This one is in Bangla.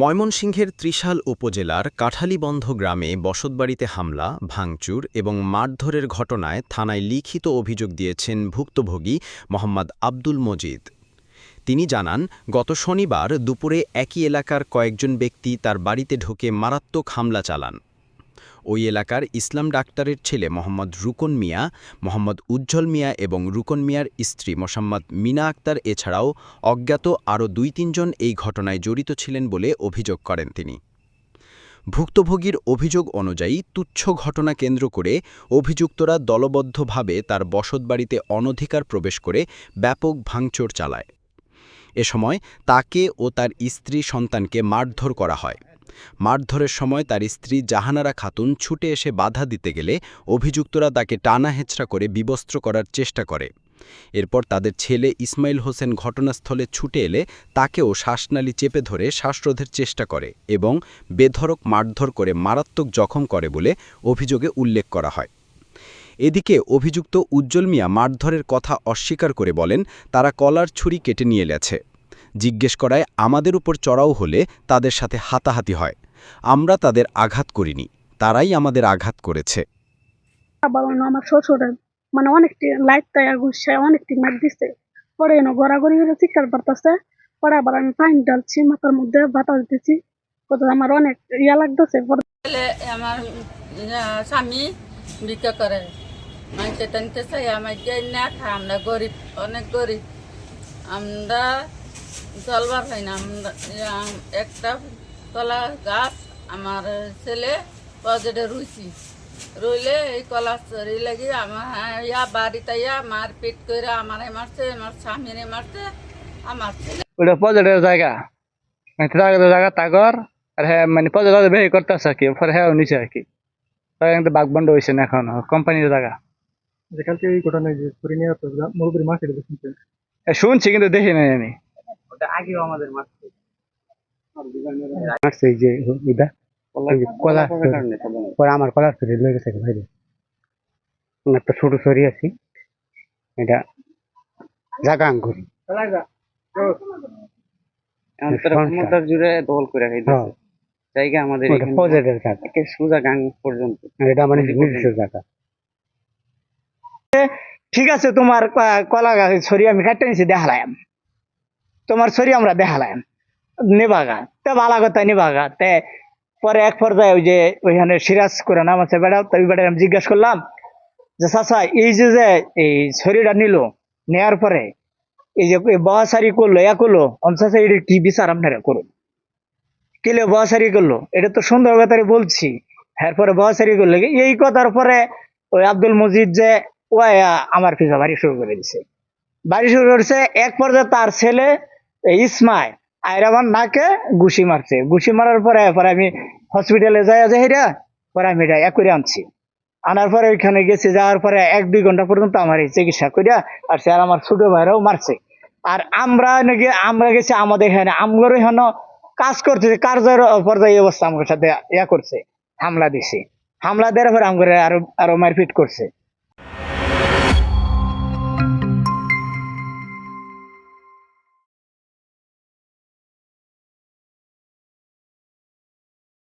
ময়মনসিংহের ত্রিশাল উপজেলার কাঠালিবন্ধ গ্রামে বসতবাড়িতে হামলা, ভাঙচুর এবং মারধরের ঘটনায় থানায় লিখিত অভিযোগ দিয়েছেন ভুক্তভোগী মোহাম্মদ আব্দুল মজিদ। তিনি জানান, গত শনিবার দুপুরে একই এলাকার কয়েকজন ব্যক্তি তার বাড়িতে ঢুকে মারাত্মক হামলা চালান। ওই এলাকার ইসলাম ডাক্তারের ছেলে মোহাম্মদ রুকন মিয়া, মোহাম্মদ উজ্জ্বল মিয়া এবং রুকন মিয়ার স্ত্রী মোসাম্মদ মিনা আক্তার এছাড়াও অজ্ঞাত আরও দুই তিনজন এই ঘটনায় জড়িত ছিলেন বলে অভিযোগ করেন তিনি। ভুক্তভোগীর অভিযোগ অনুযায়ী তুচ্ছ ঘটনা কেন্দ্র করে অভিযুক্তরা দলবদ্ধভাবে তার বসতবাড়িতে অনধিকার প্রবেশ করে ব্যাপক ভাঙচুর চালায়। এ সময় তাকে ও তার স্ত্রী সন্তানকে মারধর করা হয়। মারধরের সময় তার স্ত্রী জাহানারা খাতুন ছুটে এসে বাধা দিতে গেলে অভিযুক্তরা তাকে টানা হেঁচড়া করে বিবস্ত্র করার চেষ্টা করে। এরপর তাদের ছেলে ইসমাইল হোসেন ঘটনাস্থলে ছুটে এলে তাকেও শ্বাসনালী চেপে ধরে শ্বাসরোধের চেষ্টা করে এবং বেধড়ক মারধর করে মারাত্মক জখম করে বলে অভিযোগে উল্লেখ করা হয়। এদিকে অভিযুক্ত উজ্জ্বল মিয়া মারধরের কথা অস্বীকার করে বলেন, তারা কলার ছুরি কেটে নিয়ে গেছে। জিজ্ঞেস করায় আমাদের উপর চড়াও হলে তাদের সাথে হাতাহাতি হয়। আমরা তাদের আঘাত করিনি। তারাই আমাদের আঘাত করেছে। আবার অন্য আমার শ্বশুরের মানে অনেকটি লাইট তাইয়া ঘুরছে অনেকটি মার দিছে। পরে এনে গড়াগড়ি হয়ে চিৎকার করতেছে। পরে আবার আমি পানি ডালছি মাথার মধ্যে বাতাস দিচ্ছি কত আমার অনেক ইয়া লাগতেছে আমার স্বামী ভিক্ষা করে। মানুষে টানতে আমার না আমরা গরিব অনেক গরিব। আমরা চলবার হয় না। আমরা একটা কলা গাছ আমার ছেলে পজেটে রুইছি। রইলে এই কলা চরি লাগি আমার ইয়া বাড়িতে ইয়া মারপিট করে আমারে মারছে আমার স্বামীরে মারছে আমার ছেলে। ওটা পজেটের জায়গা। মানে জায়গা তাগর আর হ্যাঁ মানে পজেট বেহি করতেছে আর কি পরে হ্যাঁ নিচে আর কি। বাগবন্ড হয়েছে না এখন কোম্পানির জায়গা। যেখানকে এই ঘটনায় যে নিয়ে শুনছি কিন্তু দেখি নাই আমি। মারছে এই যে এটা এই যে কলা পরে আমার কলার ছড়ি লেগে গেছে ভাইরে একটা ছোট ছড়ি আছি। এটা জাগা আঙ্গুরি। জুড়ে দখল করে হ্যাঁ। জায়গা আমাদের সোজা গাং পর্যন্ত। এটা মানে জায়গা। ঠিক আছে তোমার কলা গাছ ছড়ি আমি কাটতে নিছি দেখালাম। তোমার ছড়ি আমরা দেখালাম। নেবাগা। তে ভালো কথা, নেবাগা। তে পরে এক পর্যায়ে ওই যে ওইখানে সিরাজ করে নাম আছে বেড়া তো ওই বেড়া আমি জিজ্ঞাসা করলাম যে, চাচা, এই যে যে এই ছড়িটা নিল, নেয়ার পরে এই যে বহাসারি করল ইয়া করল অঞ্চাচা এটা কি বিচার আপনারা করুন? কিলে বহাসারি করল? এটা তো সুন্দর কথাই বলছি। এরপরে বহাসারি করল। এই কথার পরে ওই আব্দুল মজিদ যে ও আয়া আমার পিছা বাড়ি শুরু করে দিছে। বাড়ি শুরু করেছে, এক পর্যায়ে তার ছেলে ইসমাই আয়ের আমার নাকে ঘুষি মারছে। ঘুষি মারার পরে পরে আমি হসপিটালে যাই যে হেরা পরে আমি এটা এক করে আনছি। আনার পরে ওইখানে গেছি, যাওয়ার পরে এক দুই ঘণ্টা পর্যন্ত আমার এই চিকিৎসা করিয়া আর সে আর আমার ছোট ভাইরাও মারছে। আর আমরা নাকি আমরা গেছি আমাদের এখানে আমগরও এখানে কাজ করতেছে কার্যের পর্যায়ে অবস্থা আমার সাথে ইয়া করছে, হামলা দিছে। হামলা দেওয়ার পরে আমগরে আরও আরও মারপিট করছে।